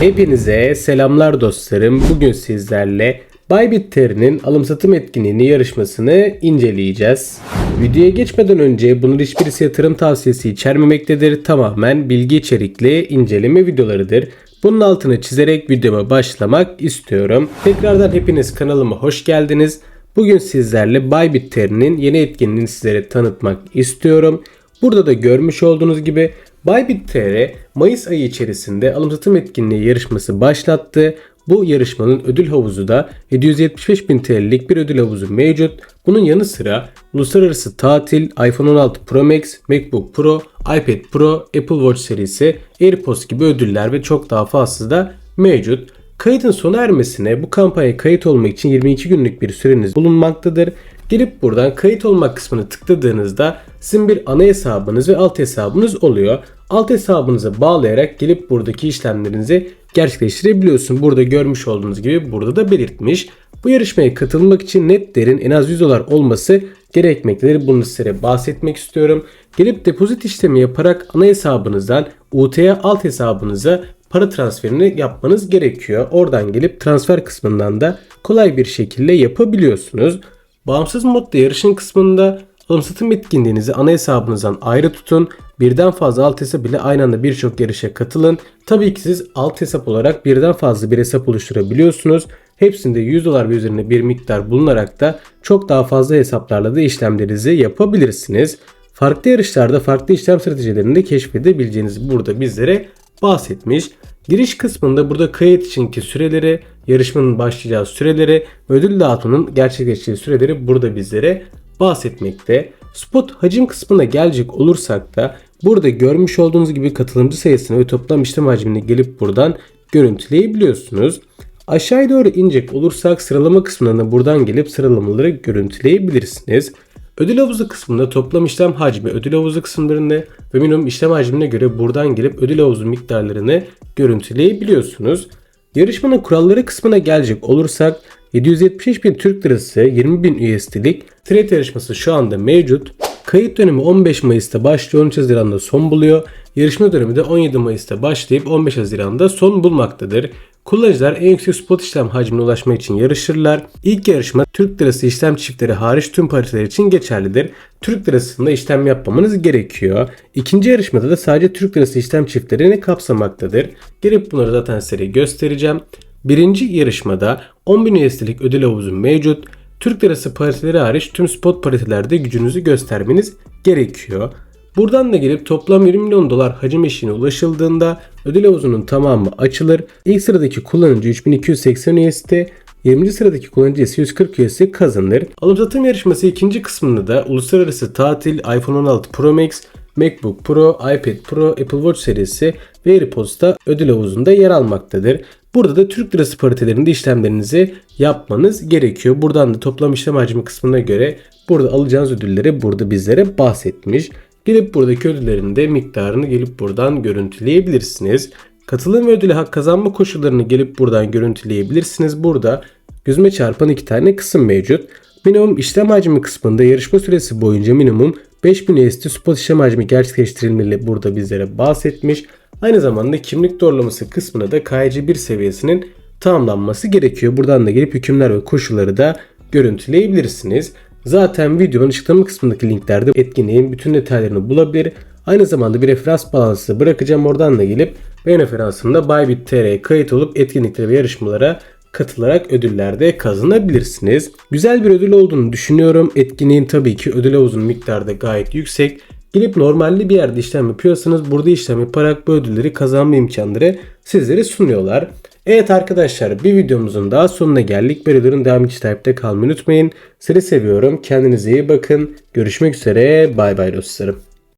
Hepinize selamlar dostlarım. Bugün sizlerle Bybit'terinin alım satım etkinliğini yarışmasını inceleyeceğiz. Videoya geçmeden önce bunun hiçbirisi yatırım tavsiyesi içermemektedir. Tamamen bilgi içerikli inceleme videolarıdır. Bunun altını çizerek videoma başlamak istiyorum. Tekrardan hepiniz kanalıma hoş geldiniz. Bugün sizlerle Bybit'terinin yeni etkinliğini sizlere tanıtmak istiyorum. Burada da görmüş olduğunuz gibi Bybit.tr Mayıs ayı içerisinde alım satım etkinliği yarışması başlattı. Bu yarışmanın ödül havuzu da 775 bin TL'lik bir ödül havuzu mevcut. Bunun yanı sıra uluslararası tatil, iPhone 16 Pro Max, MacBook Pro, iPad Pro, Apple Watch serisi, AirPods gibi ödüller ve çok daha fazlası da mevcut. Kaydın sona ermesine bu kampanya kayıt olmak için 22 günlük bir süreniz bulunmaktadır. Gelip buradan kayıt olmak kısmını tıkladığınızda sizin bir ana hesabınız ve alt hesabınız oluyor. Alt hesabınıza bağlayarak gelip buradaki işlemlerinizi gerçekleştirebiliyorsun. Burada görmüş olduğunuz gibi burada da belirtmiş. Bu yarışmaya katılmak için net değerin en az 100 dolar olması gerekmektedir. Bunu size bahsetmek istiyorum. Gelip depozit işlemi yaparak ana hesabınızdan UT'ye alt hesabınıza para transferini yapmanız gerekiyor. Oradan gelip transfer kısmından da kolay bir şekilde yapabiliyorsunuz. Bağımsız modda yarışın kısmında alım satım etkinliğinizi ana hesabınızdan ayrı tutun. Birden fazla alt hesap ile aynı anda birçok yarışa katılın. Tabii ki siz alt hesap olarak birden fazla bir hesap oluşturabiliyorsunuz. Hepsinde 100 dolar ve üzerine bir miktar bulunarak da çok daha fazla hesaplarla da işlemlerinizi yapabilirsiniz. Farklı yarışlarda farklı işlem stratejilerini de keşfedebileceğinizi burada bizlere bahsetmiş. Giriş kısmında burada kayıt içinki süreleri, yarışmanın başlayacağı süreleri, ödül dağıtımının gerçekleşeceği süreleri burada bizlere bahsetmekte. Spot hacim kısmına gelecek olursak da burada görmüş olduğunuz gibi katılımcı sayısını ve toplam işlem hacmini gelip buradan görüntüleyebiliyorsunuz. Aşağıya doğru inecek olursak sıralama kısmına da buradan gelip sıralamaları görüntüleyebilirsiniz. Ödül havuzu kısmında toplam işlem hacmi ödül havuzu kısımlarını ve minimum işlem hacmine göre buradan gelip ödül havuzu miktarlarını görüntüleyebiliyorsunuz. Yarışmanın kuralları kısmına gelecek olursak 775 bin Türk Lirası 20 bin USD'lik trade yarışması şu anda mevcut. Kayıt dönemi 15 Mayıs'ta başlıyor 13 Haziran'da son buluyor. Yarışma dönemi de 17 Mayıs'ta başlayıp 15 Haziran'da son bulmaktadır. Kullanıcılar en yüksek spot işlem hacmine ulaşmak için yarışırlar. İlk yarışma Türk lirası işlem çiftleri hariç tüm pariteler için geçerlidir. Türk lirasında işlem yapmamanız gerekiyor. İkinci yarışmada da sadece Türk lirası işlem çiftlerini kapsamaktadır. Gelip bunları zaten size göstereceğim. Birinci yarışmada 10.000 USD'lik ödül havuzu mevcut. Türk lirası pariteleri hariç tüm spot paritelerde gücünüzü göstermeniz gerekiyor. Buradan da gelip toplam 20 milyon dolar hacim eşiğine ulaşıldığında ödül havuzunun tamamı açılır. İlk sıradaki kullanıcı 3280 USD, 20. sıradaki kullanıcı ise 140 USD kazanır. Alım satım yarışması ikinci kısmında da uluslararası tatil, iPhone 16 Pro Max, MacBook Pro, iPad Pro, Apple Watch serisi ve AirPods'ta ödül havuzunda yer almaktadır. Burada da Türk lirası paritelerinde işlemlerinizi yapmanız gerekiyor. Buradan da toplam işlem hacmi kısmına göre burada alacağınız ödülleri burada bizlere bahsetmiş. Gelip buradaki ödüllerin de miktarını gelip buradan görüntüleyebilirsiniz. Katılım ve ödülü hak kazanma koşullarını gelip buradan görüntüleyebilirsiniz. Burada gözüme çarpan iki tane kısım mevcut. Minimum işlem hacmi kısmında yarışma süresi boyunca minimum 5000 USD spot işlem hacmi gerçekleştirilmeli burada bizlere bahsetmiş. Aynı zamanda kimlik doğrulaması kısmına da KYC1 seviyesinin tamamlanması gerekiyor. Buradan da gelip hükümler ve koşulları da görüntüleyebilirsiniz. Zaten videonun açıklama kısmındaki linklerde etkinliğin bütün detaylarını bulabilir. Aynı zamanda bir referans bağlantısı bırakacağım. Oradan da gelip benim referansımda Bybit.tr'ye kayıt olup etkinliklere ve yarışmalara katılarak ödüllerde kazanabilirsiniz. Güzel bir ödül olduğunu düşünüyorum. Etkinliğin tabii ki ödül havuzunun miktarı da gayet yüksek. Gelip normalde bir yerde işlem yapıyorsanız burada işlem yaparak bu ödülleri kazanma imkanları sizlere sunuyorlar. Evet arkadaşlar bir videomuzun daha sonuna geldik. Böylelerin devam için takipte kalmayı unutmayın. Sizi seviyorum. Kendinize iyi bakın. Görüşmek üzere. Bay bay dostlarım.